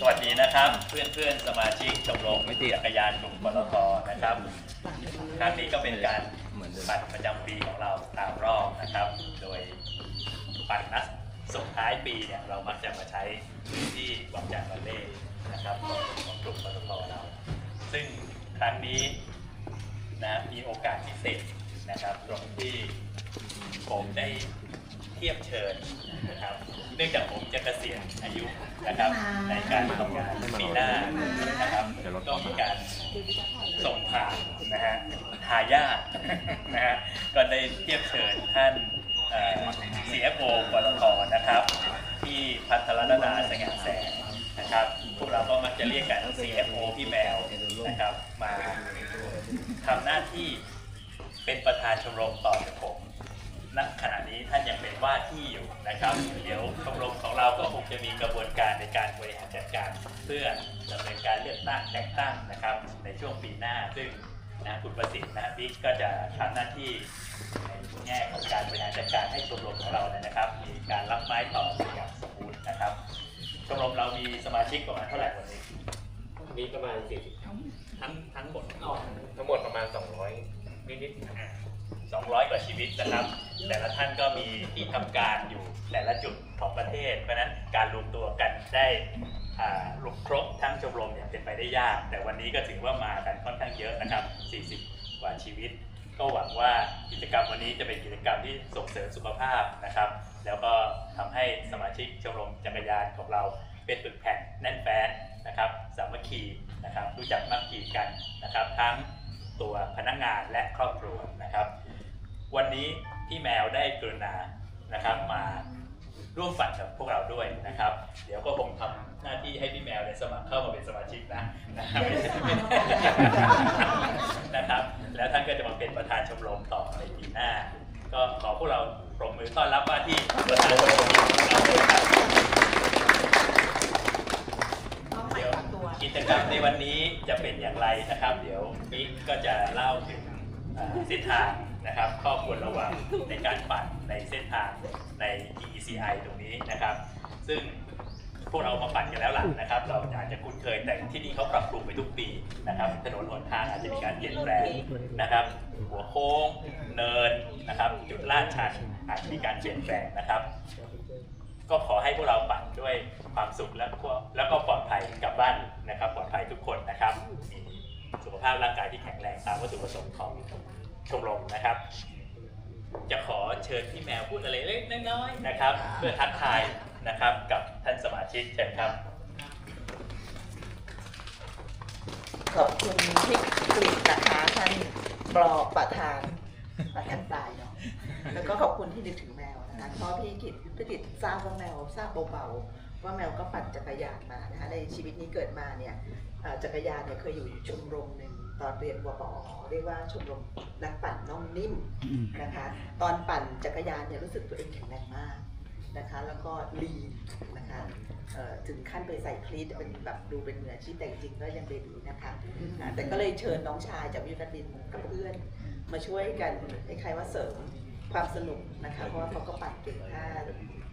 สวัสดีนะครับเพื่อนเพื่อนสมาชิกชมรมจักรยานกลุ่มปตทนะครับครั้งนี้ก็เป็นการปั่นประจำปีของเราตามรอบนะครับ โดยปั่นนัดส่งท้ายปีเนี่ยเรามักจะมาใช้ที่วังจันทร์บัลเล่นะครับของของกลุ่มปตทเรา ซึ่งครั้งนี้นะมีโอกาสพิเศษนะครับตรงที่ผมได้ เทียบเชิญนะครับ เนื่องจากผมจะเกษียณอายุนะครับในการทำงานปีหน้านะครับก็มีการส่งผ่านนะฮะทายาทนะฮะก็ได้เทียบเชิญท่านเอ่อ CFO ปตทนะครับ ที่พัทรดาสง่าแสงนะครับพวกเราก็มักจะเรียกกัน CFO พี่แมวนะครับมาทำหน้าที่เป็นประธานชมรมต่อจากผม ณขณะนี้ท่านยังเป็นว่าที่อยู่นะครับ เดี๋ยวชมรมของเราก็คงจะมีกระบวนการในการบริหารจัดการ เพื่อดำเนินการเลือกตั้งแต่งตั้งนะครับ ในช่วงปีหน้าซึ่งนะคุณประสิทธิ์นะบิ๊กก็จะทำหน้าที่ในแง่ของการบริหารจัดการให้ชมรมของเราเนี่ยนะครับ มีการรับไม้ต่ออย่างสมบูรณ์นะครับชมรมเรามีสมาชิกประมาณเท่าไหร่วันนี้มีประมาณ40ทั้งทั้งหมดทั้งหมดประมาณ 200นิดๆ 200 กว่าชีวิตนะครับ แต่ละท่านก็มีที่ทำการอยู่แต่ละจุดของประเทศ เพราะนั้นการรวมตัวกันได้รวมครบทั้งชมรมเนี่ยเป็นไปได้ยาก แต่วันนี้ก็ถือว่ามากันค่อนข้างเยอะนะครับ 40 กว่าชีวิต ก็หวังว่ากิจกรรมวันนี้จะเป็นกิจกรรมที่ส่งเสริมสุขภาพนะครับ แล้วก็ทำให้สมาชิกชมรมจักรยานของเราเป็นปึกแผ่นแน่นแฟ้นนะครับสามัคคีนะครับรู้จักมักคีกันนะครับ ทั้งตัวพนักงานและครอบครัวนะครับ วันนี้พี่แมวได้กรุณานะครับมาร่วมฝันกับพวกเราด้วยนะครับ เดี๋ยวก็คงทำหน้าที่ให้พี่แมวในยสมัครเข้ามาเป็นสมาชิกนะนะครับไม่ใช่ไม่ได้นะครับ แล้วท่านก็จะมาเป็นประธานชมรมต่อในปีหน้า ก็ขอพวกเราปรบมือต้อนรับว่าที่ประธานชมรมของเราด้วยครับเดี๋ยวกิจกรรมในวันนี้จะเป็นอย่างไรนะครับ เดี๋ยวบิ๊กก็จะเล่าถึง เส้นทางนะครับข้อควรระวังในการปั่นในเส้นทางใน EECI ตรงนี้นะครับ ซึ่งพวกเรามาปั่นกันแล้วล่ะนะครับ เราอาจจะคุ้นเคยแต่ที่นี่เขาปรับปรุงไปทุกปีนะครับ ถนนหนทางอาจจะมีการเปลี่ยนแปลงนะครับ หัวโค้งเนินนะครับ จุดลาดชันอาจจะมีการเปลี่ยนแปลงนะครับ ก็ขอให้พวกเราปั่นด้วยความสุขและก็แล้วก็ปลอดภัยกลับบ้านนะครับ ปลอดภัยทุกคนนะครับ มีสุขภาพร่างกายที่แข็งแรงตามวัตถุประสงค์ของชมรมนะครับ จะขอเชิญพี่แมวพูดอะไรเล็กๆน้อยๆนะครับ เพื่อทักทายนะครับกับท่านสมาชิกเชิญครับ ขอบคุณพี่กฤษนะคะท่านบลอประธานประธานปลายเนาะแล้วก็ขอบคุณที่นึกถึงแมวนะคะเพราะพี่กิจพี่กิจทราบว่าแมวทราบเบาๆ ว่าแมวก็ปั่นจักรยานมานะคะในชีวิตนี้เกิดมาเนี่ยเอ่อจักรยานเนี่ยเคยอยู่ชมรมหนึ่งตอนเรียนวปอเรียกว่าชมรมนักปั่นน้องนิ่มนะคะ ตอนปั่นจักรยานเนี่ยรู้สึกตัวเองแข็งแรงมากนะคะ แล้วก็ลีนนะคะเอ่อถึงขั้นไปใส่คลีตเป็นแบบดูเป็นมืออาชีพแต่จริงๆก็ยังเบบีนะคะอ่าแต่ก็เลยเชิญน้องชายจากวิทยาลัยกับเพื่อน มาช่วยกันคล้ายๆว่าเสริมความสนุกนะคะ เพราะว่าเขาก็ปั่นเก่งถ้า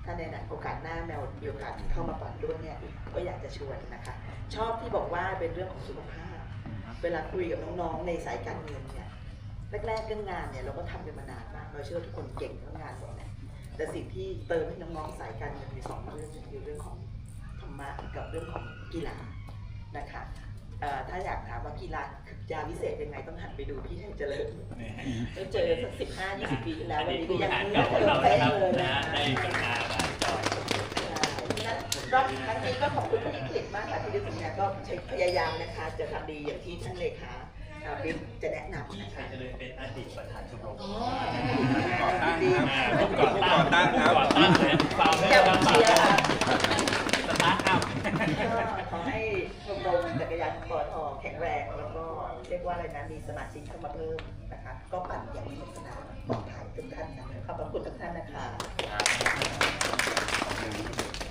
ถ้าในโอกาสหน้าแมวมีโอกาสเข้ามาปั่นด้วยเนี่ยก็อยากจะชวนนะคะ ชอบที่บอกว่าเป็นเรื่องของสุขภาพ เวลาคุยกับน้องๆในสายการเงินเนี่ยแรกๆเรื่องงานเนี่ยเราก็ทำกันมานานมากเราเชื่อว่าทุกคนเก่งเรื่องงานหมดแหละแต่สิ่งที่เติมให้น้องๆสายการเงินมีสองเรื่องคือเรื่องของธรรมะกับเรื่องของกีฬานะคะ เอ่อถ้าอยากถามว่ากีฬายาวิเศษยังไงต้องหันไปดูพี่ชัยเจริญเราเจอสักสิบห้ายี่สิบปีที่แล้วอันวันนี้นี้ผู้ก็บยัริงหารเก่าของเรานะครับเลยนะนะได้กรุณามาจอยนั้นรอบครั้งนี้ก็ขอบคุณพี่กฤษมากค่ะที่ได้ทำงานก็ใช้พยายามนะคะ จะทำดีอย่างที่ท่านเลขาอ่าบิ๊กจะแนะนำพี่นะชัคะยเจริญเป็นอดีตประธานชมรมอ๋อก่อตั้งดีครับผู้ก่อตั้งครับก่อตั้งเลย รียกว่าอะไรนะมีสมาชิกเข้ามาเพิ่มนะคะ ก็ปั่นอย่างสนุกสนานปลอดภัยทุกท่านนะขอบพระคุณทุกท่านนะคะ ครับ